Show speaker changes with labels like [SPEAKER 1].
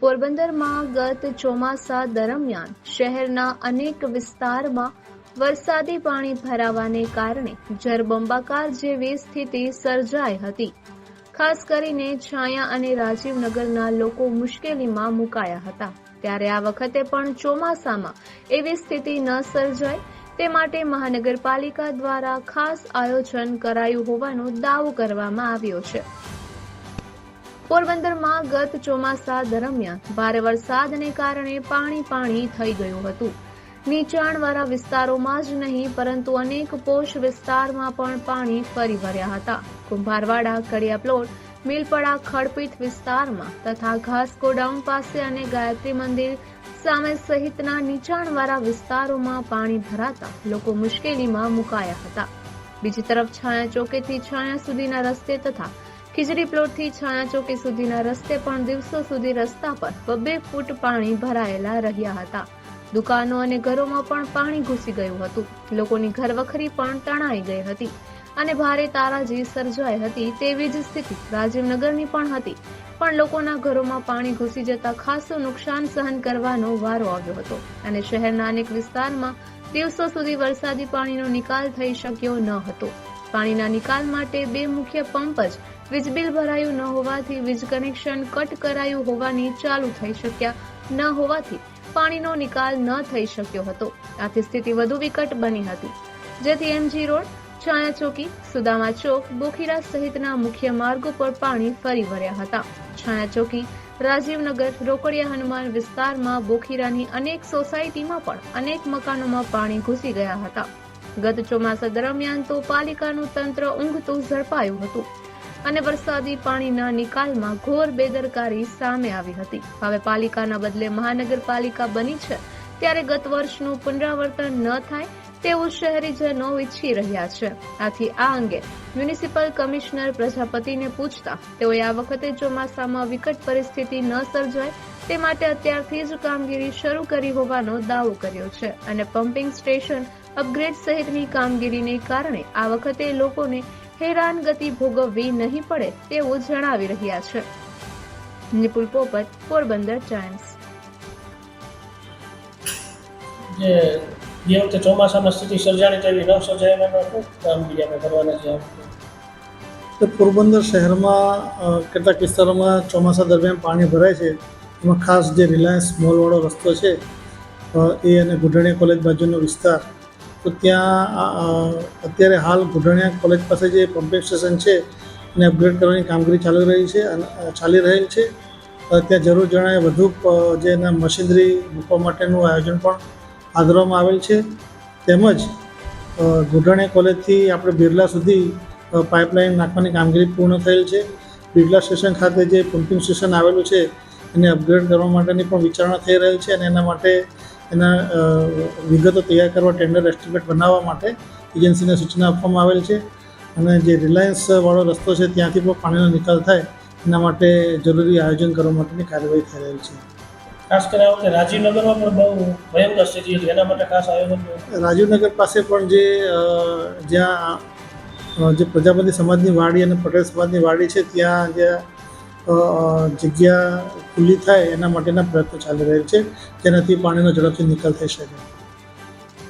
[SPEAKER 1] પોરબંદરમાં ગત ચોમાસા દરમિયાન શહેરના અનેક વિસ્તારમાં વરસાદી પાણી ભરાવાને કારણે જરબંબાકાર જેવી સ્થિતિ સર્જાઈ હતી. ખાસ કરીને છાયા અને રાજીવનગરના લોકો મુશ્કેલીમાં મુકાયા હતા. ત્યારે આ વખતે પણ ચોમાસામાં એવી સ્થિતિ ન સર્જાય, તે માટે મહાનગરપાલિકા દ્વારા ખાસ આયોજન કરાયું હોવાનો દાવો કરવામાં આવ્યો છે. પોરબંદરમાં ગત ચોમાસા દરમિયાન ભારે વરસાદને કારણે પાણી પાણી થઈ ગયું હતું. નીચાણવાળા વિસ્તારોમાં જ નહીં, પરંતુ અનેક પોષ વિસ્તારમાં પણ પાણી ફરી વળ્યા હતા. કુંભારવાડા કડિયા પ્લોટ મિલપડા ખડપીઠ વિસ્તારમાં તથા ઘાસ ગોડાઉન પાસે અને ગાયત્રી મંદિર સામે સહિતના નીચાણવાળા વિસ્તારોમાં પાણી ભરાતા લોકો મુશ્કેલીમાં મુકાયા હતા. બીજી તરફ છાયા ચોકેથી છાયા સુધીના રસ્તે તથા ખીજડી પ્લોટથી છાયા ચોકી સુધીના રસ્તે પણ દિવસો સુધી રસ્તા પર બબે ફૂટ પાણી ભરાયેલા રહ્યા હતા. દુકાનો અને ઘરોમાં પણ પાણી ઘૂસી ગયું હતું. લોકોની ઘરવખરી પણ તણાઈ ગઈ હતી અને ભારે તારાજી સર્જાઈ હતી તેવી જ સ્થિતિ રાજીવનગરની પણ હતી. પણ લોકોના ઘરોમાં પાણી ઘૂસી જતા ખાસું નુકસાન સહન કરવાનો વારો આવ્યો હતો અને શહેરના અનેક વિસ્તારમાં દિવસો સુધી વરસાદી પાણીનો નિકાલ થઈ શક્યો ન હતો. પાણીના નિકાલ માટે બે મુખ્ય પંપ જ વીજબિલ ભરાયું ન હોવાથી વીજ કનેક્શન કટ કરાયું હોવાની ચાલુ થઈ શક્યા ન હોવાથી પાણીનો નિકાલ ન થઈ શક્યો હતો. આથી સ્થિતિ વધુ વિકટ બની હતી. જેથી એમજી રોડ, છાયા ચોકી, સુદામા ચોક, બોખીરા સહિતના મુખ્ય માર્ગો પર પાણી ફરી વળ્યા હતા. છાયા ચોકી, રાજીવનગર, રોકડિયા હનુમાન વિસ્તારમાં બોખીરાની અનેક સોસાયટીમાં પણ અનેક મકાનોમાં પાણી ઘૂસી ગયા હતા. ગત ચોમાસા દરમિયાન તો પાલિકાનું તંત્ર ઊંઘતું ઝડપાયું હતું અને વરસાદી પાણીના નિકાલમાં ઘોર બેદરકારી સામે આવી હતી. હવે પાલિકાના બદલે મહાનગરપાલિકા બની છે. ત્યારે ગત વર્ષનું પુનરાવર્તન ન થાય તેવું શહેરીજનો ઈચ્છી રહ્યા છે. આથી આ અંગે મ્યુનિસિપલ કમિશનર પ્રજાપતિને પૂછતા તેઓએ આ વખતે ચોમાસામાં વિકટ પરિસ્થિતિ ન સર્જાય તે માટે અત્યારથી જ કામગીરી શરૂ કરી હોવાનો દાવો કર્યો છે અને પમ્પિંગ સ્ટેશન અપગ્રેડ સહિતની કામગીરીને કારણે આ વખતે લોકોને હેરાનગતિ ભોગવવી નહીં પડે તેવું જણાવી રહ્યા છે. નિપુલ પોપટ, પોરબંદર ટાઈમ્સ.
[SPEAKER 2] જે વખતે ચોમાસામાં સ્થિતિ સર્જાણી તેવી ન સર્જાય એમાં શું કામગીરી આપણે કરવાના છે?
[SPEAKER 3] તો પોરબંદર શહેરમાં કેટલાક વિસ્તારોમાં ચોમાસા દરમિયાન પાણી ભરાય છે. એમાં ખાસ જે રિલાયન્સ મોલવાળો રસ્તો છે એ અને ગુઢાણીયા કોલેજ બાજુનો વિસ્તાર. તો ત્યાં અત્યારે હાલ ગુઢણિયા કોલેજ પાસે જે પમ્પિંગ સ્ટેશન છે, એને અપગ્રેડ કરવાની કામગીરી ચાલી રહી છે અને ચાલી રહેલ છે. ત્યાં જરૂર જણાય વધુ જે એના મશીનરી મૂકવા માટેનું આયોજન પણ હાથ ધરવામાં આવેલ છે. તેમજ અ, કોલેજથી આપણે બિરલા સુધી પાઇપલાઇન નાખવાની કામગીરી પૂર્ણ થયેલ છે. બિરલા સ્ટેશન ખાતે જે પમ્પિંગ સ્ટેશન આવેલું છે એને અપગ્રેડ કરવા માટેની પણ વિચારણા થઈ રહેલ છે અને એના માટે એના વિગતો તૈયાર કરવા ટેન્ડર એસ્ટિમેટ બનાવવા માટે એજન્સીને સૂચના આપવામાં આવેલ છે. અને જે રિલાયન્સવાળો રસ્તો છે ત્યાંથી પણ પાણીનો નિકાલ થાય એના માટે જરૂરી આયોજન કરવા માટેની કાર્યવાહી થઈ રહેલ છે.
[SPEAKER 2] ખાસ કરીને વખતે રાજીવનગરમાં પણ બહુ ભયંકર સ્થિતિ હતી. એના માટે ખાસ આયોજન
[SPEAKER 3] રાજીવનગર પાસે પણ જે જ્યાં જે પ્રજાપતિ સમાજની વાડી અને પટેલ સમાજની વાડી છે, ત્યાં જે જગ્યા ખુલ્લી થાય એના માટેના પ્રયત્નો ચાલી રહેલ છે. જેનાથી પાણીનો ઝડપથી નિકાલ થઈ શકે.